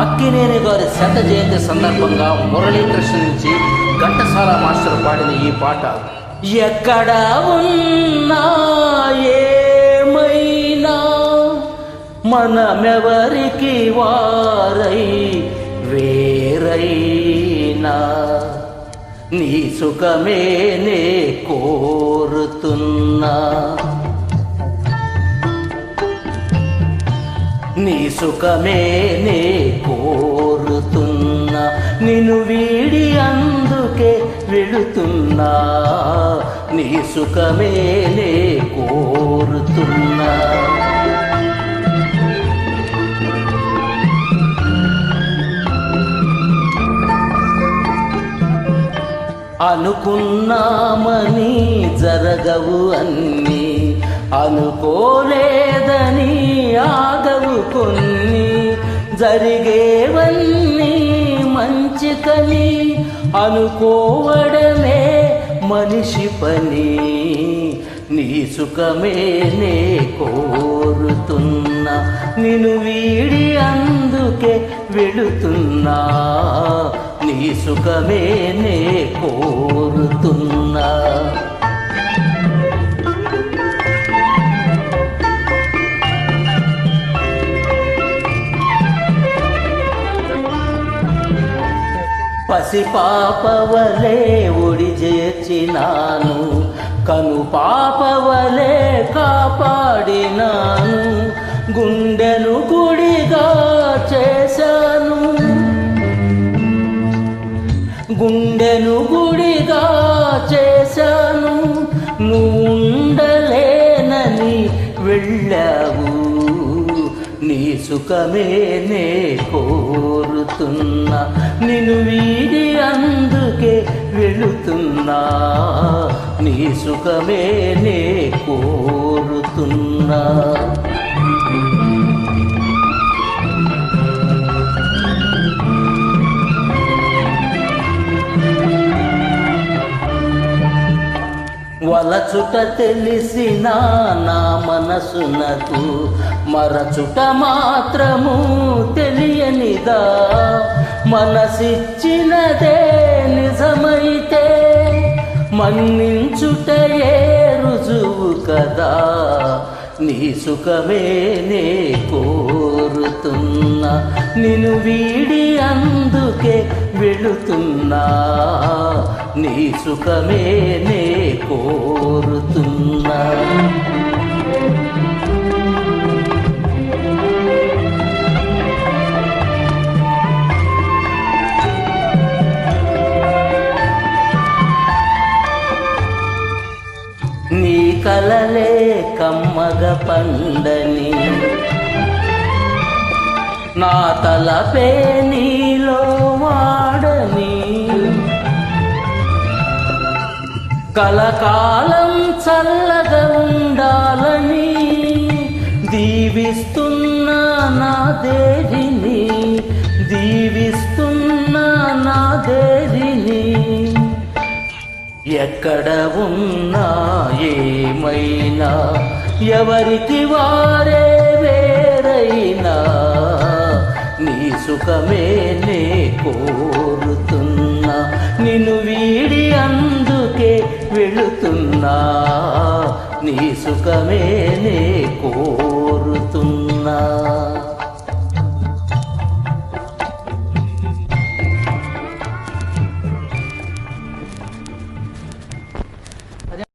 అక్కినేని గారి శత జయంతి సందర్భంగా మురళీకృష్ణ నుంచి ఘంటసాల మాస్టర్ పాడిన ఈ పాట. ఎక్కడ ఉన్నా ఏమైనా మనమెవరికి వారై వేరైనా. నీ సుఖమే నే కోరుతున్నా. నీ సుఖమే నే కోరుతున్నా. నిన్ను వీడి అందుకే వెళుతున్నా. నీ సుఖమే నే కోరుతున్నా. అనుకున్నామని జరగవు అన్నీ. అనుకోలేదని ఆ కొన్ని జరిగేవన్నీ మంచికని అనుకోవడమే మనిషి పని. నీ సుఖమే నే కోరుతున్నా నిన్ను వీడి అందుకే వెళుతున్నా. నీ సుఖమే నే కోరుతున్నా. పసిపాపవలే ఒడి చేర్చినాను. కను పాపవలే కాపాడినాను. గుండెను గుడిగా చేశాను. గుండెను గుడిగా చేశాను. నువ్వుండలేనని వెళ్ళావు. నీ సుఖమే నే కోరుతున్నా. నిన్ను వీడి అందుకే వెళుతున్నా. నీ సుఖమే నే కోరుతున్నా. వలచుట తెలిసిన నా మనసునకు మరచుట మాత్రము తెలియనిదా. మనసిచ్చినదే నిజమైతే మన్నించుటయే రుజువు కదా. నీ సుఖమే నే కోరుతున్నా. నిన్ను వీడి అందుకే వెళుతున్నా. నీ సుఖమే నే కోరుతున్నా. నీ కలలే కమ్మగ పండని నా తలపే నీలో వాడని కలకాలం చల్లగా ఉండాలని దీవిస్తున్న నా దేవిని దీవిస్తున్న నా దేవిని. ఎక్కడ ఉన్నా ఏమైనా ఎవరికి వారే వేరైనా నీ సుఖమే నే కోరుతున్నా. నిన్ను వీడి అందుకే వెళుతున్నా నీ సుఖమే నే కోరుతున్నా.